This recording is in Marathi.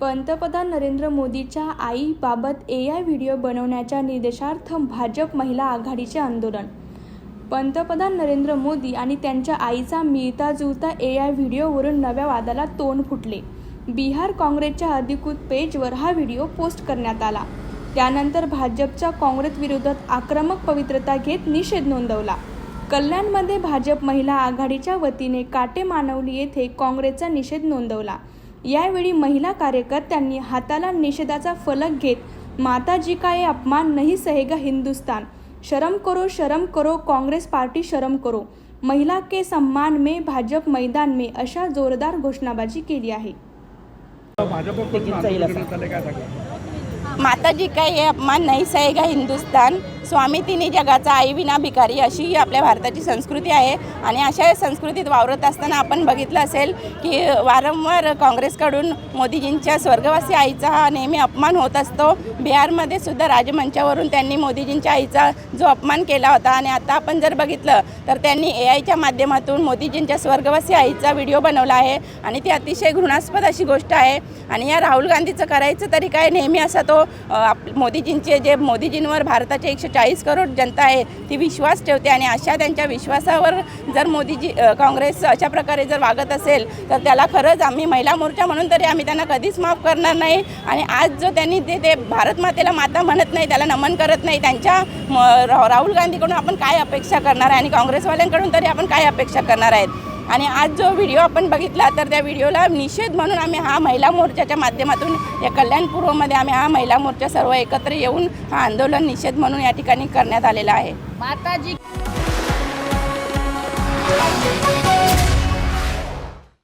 पंतप्रधान नरेंद्र मोदीच्या आईबाबत ए आय व्हिडिओ बनवण्याच्या निर्देशार्थ भाजप महिला आघाडीचे आंदोलन. पंतप्रधान नरेंद्र मोदी आणि त्यांच्या आईचा मिळता जुळता ए आय व्हिडिओवरून नव्या वादाला तोंड फुटले. बिहार काँग्रेसच्या अधिकृत पेजवर हा व्हिडिओ पोस्ट करण्यात आला. त्यानंतर भाजपच्या काँग्रेस विरोधात आक्रमक पवित्रता घेत निषेध नोंदवला. कल्याणमध्ये भाजप महिला आघाडीच्या वतीने काटे मानवली येथे काँग्रेसचा निषेध नोंदवला. यावेळी महिला कार्यकर्त्यांनी हाताला निषेधाचा फलक घेत माताजी का ये अपमान नहीं सहेगा हिंदुस्तान. शरम करो शरम करो काँग्रेस पार्टी शरम करो. महिला के सम्मान में भाजप मैदान में अशा जोरदार घोषणाबाजी केली आहे. माताजी काय हे अपमान नाही सहेगा हिंदुस्तान. स्वामी तिन्ही जगाचा आई विना भिकारी अशी ही आपल्या भारताची संस्कृती आहे. आणि अशा संस्कृतीत वावरत असताना आपण बघितलं असेल की वारंवार काँग्रेसकडून मोदीजींच्या स्वर्गवासी आईचा हा नेहमी अपमान होत असतो. बिहारमध्ये सुद्धा राजमंचावरून त्यांनी मोदीजींच्या आईचा जो अपमान केला होता आणि आता आपण जर बघितलं तर त्यांनी ए आयच्या माध्यमातून मोदीजींच्या स्वर्गवासी आईचा व्हिडिओ बनवला आहे. आणि ती अतिशय घृणास्पद अशी गोष्ट आहे. आणि या राहुल गांधीचं करायचं तरी काय नेहमी असा तो आप मोदीजींचे जे मोदीजींवर भारताचे एकशे चाळीस करोड जनता आहे ती विश्वास ठेवते आणि अशा त्यांच्या विश्वासावर जर मोदीजी काँग्रेस अशा प्रकारे जर वागत असेल तर त्याला खरंच आम्ही महिला मोर्चा म्हणून तरी आम्ही त्यांना कधीच माफ करणार नाही. आणि आज जो त्यांनी ते ते भारत मातेला माता म्हणत नाही त्याला नमन करत नाही त्यांच्या म, राहुल गांधीकडून आपण काय अपेक्षा करणार आहे आणि काँग्रेसवाल्यांकडून तरी आपण काय अपेक्षा करणार आहेत? आणि आज जो व्हिडिओ आपण बघितला तर त्या व्हिडिओला निषेध म्हणून आम्ही हा महिला मोर्चाच्या माध्यमातून या कल्याण पूर्वमध्ये आम्ही हा महिला मोर्चा सर्व एकत्र येऊन हा आंदोलन निषेध म्हणून या ठिकाणी करण्यात आलेला आहे. माताजी